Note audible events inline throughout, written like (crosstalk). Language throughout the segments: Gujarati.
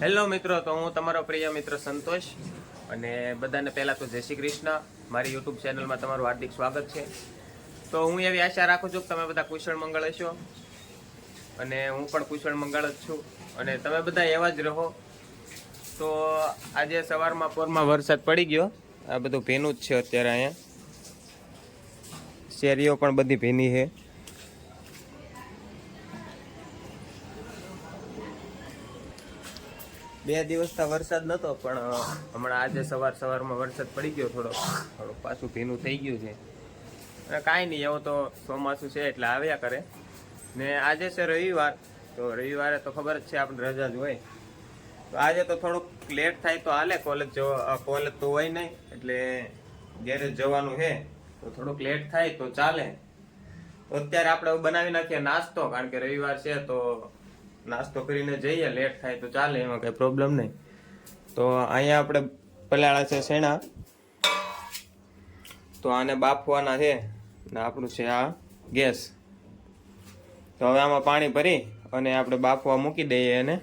હેલો મિત્રો, તો હું તમારો પ્રિય મિત્ર સંતોષ અને બધાને પહેલાં તો જય શ્રી કૃષ્ણ. મારી યુટ્યુબ ચેનલમાં તમારું હાર્દિક સ્વાગત છે. તો હું એવી આશા રાખું છું કે તમે બધા કુશળ મંગળ હશો અને હું પણ કુશળ મંગળ જ છું અને તમે બધા એવા જ રહો. તો આજે સવારમાં પોરમાં વરસાદ પડી ગયો. આ બધું ભીનું જ છે અત્યારે અહીંયા. શેરીઓ પણ બધી ભીની છે. બે દિવસ દિવસથી વરસાદ નતો, પણ હમણાં આજે સવાર સવારમાં વરસાદ પડી ગયો થોડો. થોડો પાછું ભીનું થઈ ગયું છે. અને કાંઈ નહીં, એવો તો ચોમાસું છે એટલે આવ્યા કરે. ને આજે છે રવિવાર, તો રવિવારે તો ખબર જ છે આપણે રજા જ હોય. તો આજે તો થોડુંક લેટ થાય તો હાલે કોલેજ કોલેજ તો હોય નહીં, એટલે ગેરેજ જવાનું છે. તો થોડુંક લેટ થાય તો ચાલે. તો અત્યારે આપણે બનાવી નાખીએ નાસ્તો, કારણ કે રવિવાર છે તો નાસ્તો કરીને જઈએ લેટ થાય તો ચાલે, એમાં કઈ પ્રોબ્લેમ નહીં. તો અહીંયા આપણે પલાળા છે શેણા. તો આને બાફવાના છે ને આપણું છે આ ગેસ. તો હવે આમાં પાણી ભરી અને આપણે બાફવા મૂકી દઈએ એને.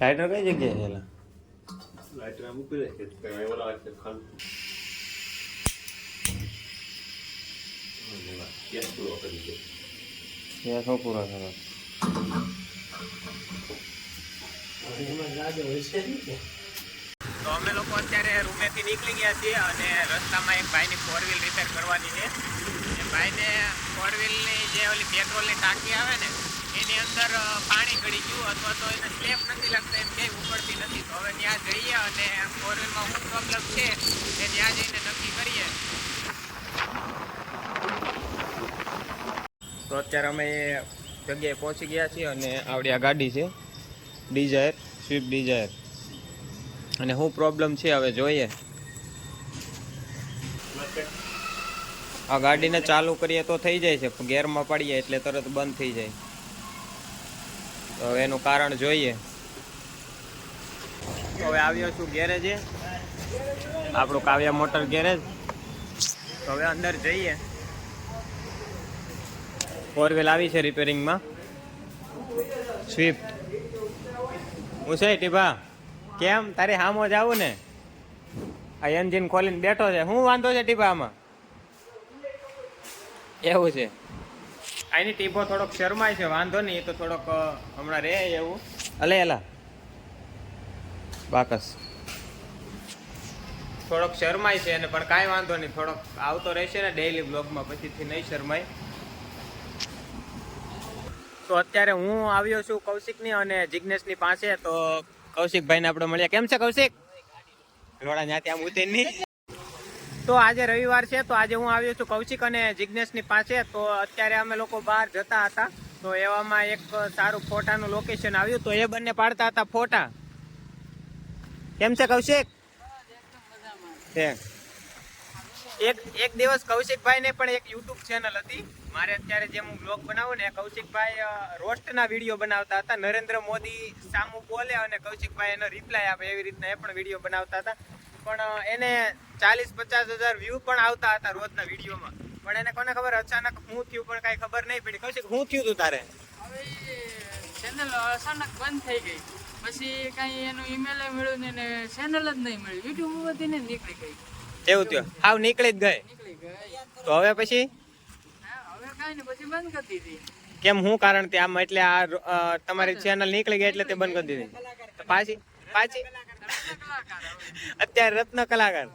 લાઇટર કઈ જગ્યાએ છે મૂકી દે કે ઓલા છે ખાલી ગેસ પૂરો કરી દે ગેસ હું પૂરો થયો તો અમે લોકો અત્યારે રૂમેથી નીકળી ગયા છીએ અને રસ્તામાં એક ભાઈની ફોર વ્હીલ રિપેર કરવાની છે. એ ભાઈને ફોર વ્હીલની જે ઓલી પેટ્રોલની ટાંકી આવે ને એની અંદર પાણી ગળી ગયું અથવા તો એને સ્લેપ નથી લાગતા એમ ક્યાંય ઉપડતી નથી. તો હવે ત્યાં જઈએ અને ફોરવેલમાં શું પ્રોબ્લેમ છે એ ત્યાં જઈને નક્કી કરીએ. તો અત્યારે અમે જગ્યાએ પહોંચી ગયા છીએ અને આવડી આ ગાડી છે. ડિઝાયર સ્વિફ્ટ ડિઝાયર અને શું પ્રોબ્લેમ છે હવે જોઈએ. આ ગાડીને ચાલુ કરીએ તો થઈ જાય છે. ગેરમાં પડીએ એટલે તરત બંધ થઈ જાય. તો એનું કારણ જોઈએ. હવે આવ્યો છું ગેરેજે. આપણું કાવ્યા મોટર ગેરેજ. તો હવે અંદર જઈએ. ફોર વ્હીલ આવી છે રિપેરિંગમાં સ્વિફ્ટ હું છે ટીભા કેમ? તારે હામો જ આવું ને? આ એન્જિન ખોલીને બેઠો છે. શું વાંધો છે ટીભા આમાં? એવું છે. આની ટીપો થોડોક શરમાય છે વાંધો નહીં તો થોડોક હમણાં રહે એવું. અલે એલા બાકસ. થોડોક શરમાય છે અને પણ કાંઈ વાંધો નહીં થોડોક આવતો રહેશે ને ડેઈલી બ્લોગમાં પછીથી નહીં શરમાય. તો અત્યારે હું આવ્યો છું કૌશિકની અને જિજ્ઞેશની પાસે તો કૌશિકભાઈને આપણે મળ્યા. કેમ છે કૌશિક? રોડા ત્યાં આમ ઉતરી નહીં. તો આજે રવિવાર છે, તો આજે હું આવ્યો છું કૌશિક અને જિજ્ઞેશની પાસે. તો અત્યારે અમે લોકો બહાર જતા હતા. તો એવામાં એક સારું ફોટાનું લોકેશન આવ્યું. તો એ બંને પાડતા હતા ફોટા. કેમ છે કૌશિક? એક એક દિવસ કૌશિકભાઈ ને પણ એક યુટ્યુબ ચેનલ હતી. મારે અત્યારે જેમ હું બ્લોગ બનાવું ને કૌશિકભાઈ રોસ્ટના વીડિયો બનાવતા હતા. નરેન્દ્ર મોદી સામુ બોલે અને કૌશિકભાઈ એનો રિપ્લાય આપે એવી રીતના એ પણ વીડિયો બનાવતા હતા. પણ એને ચાલીસ પચાસ હજાર વ્યૂ પણ આવતા હતા રોજના વિડીયોમાં. પણ એને કોને ખબર અચાનક હું થયું પણ કાંઈ ખબર નહીં પડી. કૌશિક હું થયું તું તારે? હવે ચેનલ અચાનક બંધ થઈ ગઈ. પછી કઈ એનું ઈમેલ મળ્યું ને ચેનલ જ નહીં મળ્યું. યુટ્યુબ ઉપરથી ને નીકળી ગઈ. એવું થયું. હાવ નીકળી જ ગઈ. નીકળી ગઈ. તો હવે પછી? હા હવે કઈ ને પછી બંધ કરી દીધી કેમ હું કારણ તે આમ એટલે આ તમારી ચેનલ નીકળી ગઈ એટલે તે બંધ કરી દીધી પાછી પાછી. (laughs) અત્યારે રત્ન કલાકાર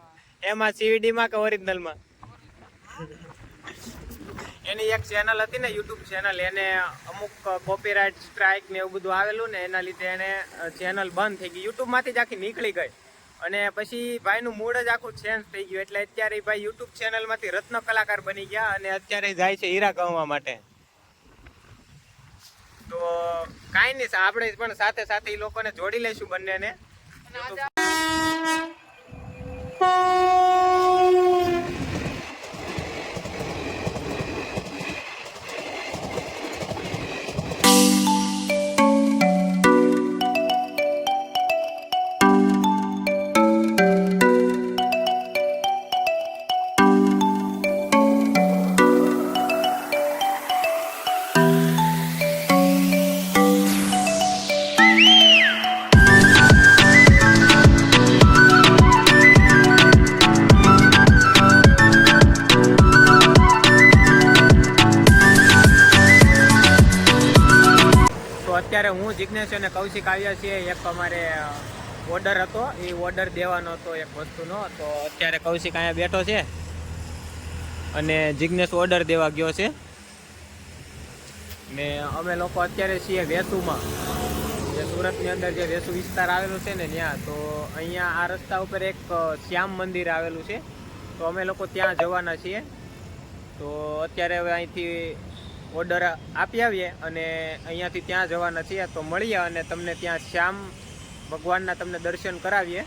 એમાં સીવીડી માં કે ઓરિજિનલમાં? એની એક ચેનલ હતી ને યુટ્યુબ ચેનલ એને અમુક કોપીરાઇટ સ્ટ્રાઇક ને એવું બધું આવેલું ને, એના લીધે એને ચેનલ બંધ થઈ ગઈ. યુટ્યુબમાંથી જ આખી નીકળી ગઈ. અને પછી ભાઈનું મૂળ જ આખું ચેન્જ થઈ ગયું. એટલે અત્યારે ભાઈ યુટ્યુબ ચેનલમાંથી રત્ન કલાકાર બની ગયા અને અત્યારે જાય છે હીરા ગણવા માટે. તો કાંઈ નહીં, આપણે પણ સાથે સાથે એ લોકોને જોડી લઈશું બંનેને. nada. હું જિજ્ઞેશ અને કૌશિક આવ્યા છીએ. એક અમારે ઓર્ડર હતો. એ ઓર્ડર દેવાનો હતો એક વસ્તુનો. તો અત્યારે કૌશિક અહીંયા બેઠો છે અને જિજ્ઞેશ ઓર્ડર દેવા ગયો છે. ને અમે લોકો અત્યારે છીએ વેસુમાં. જે સુરતની અંદર જે વેસુ વિસ્તાર આવેલો છે ને ત્યાં. તો અહીંયા આ રસ્તા ઉપર એક શ્યામ મંદિર આવેલું છે. તો અમે લોકો ત્યાં જવાના છીએ. તો અત્યારે હવે અહીંથી ઓર્ડર આપી આવીએ અને અહીંયાથી ત્યાં જવાના છીએ તો મળીએ અને તમને ત્યાં શ્યામ ભગવાનના તમને દર્શન કરાવીએ.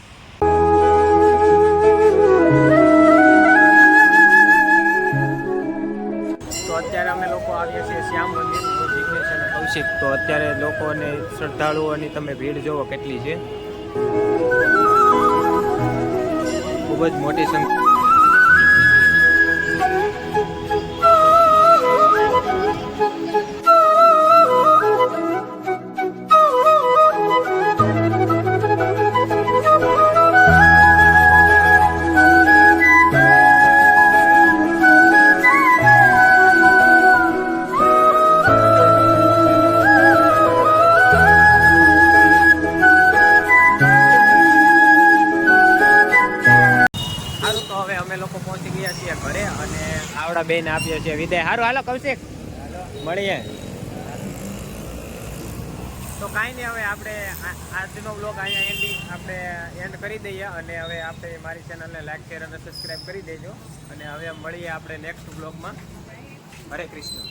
તો અત્યારે અમે લોકો આવ્યા છીએ શ્યામ મંદિર કૌશિક તો અત્યારે લોકોને શ્રદ્ધાળુઓની તમે ભીડ જોવો કેટલી છે. ખૂબ જ મોટી સંખ્યા બેન આપ્યો છે. વિદાય. સારું હાલો, કૌશિક. મળીએ. તો કાંઈ નહીં, હવે આપણે આજનો બ્લોગ અહીંયા એન્ડિંગ આપણે એન્ડ કરી દઈએ અને હવે આપણે મારી ચેનલને લાઈક શેર અને સબસ્ક્રાઈબ કરી દેજો. અને હવે મળીએ આપણે નેક્સ્ટ બ્લોગમાં હરે કૃષ્ણ.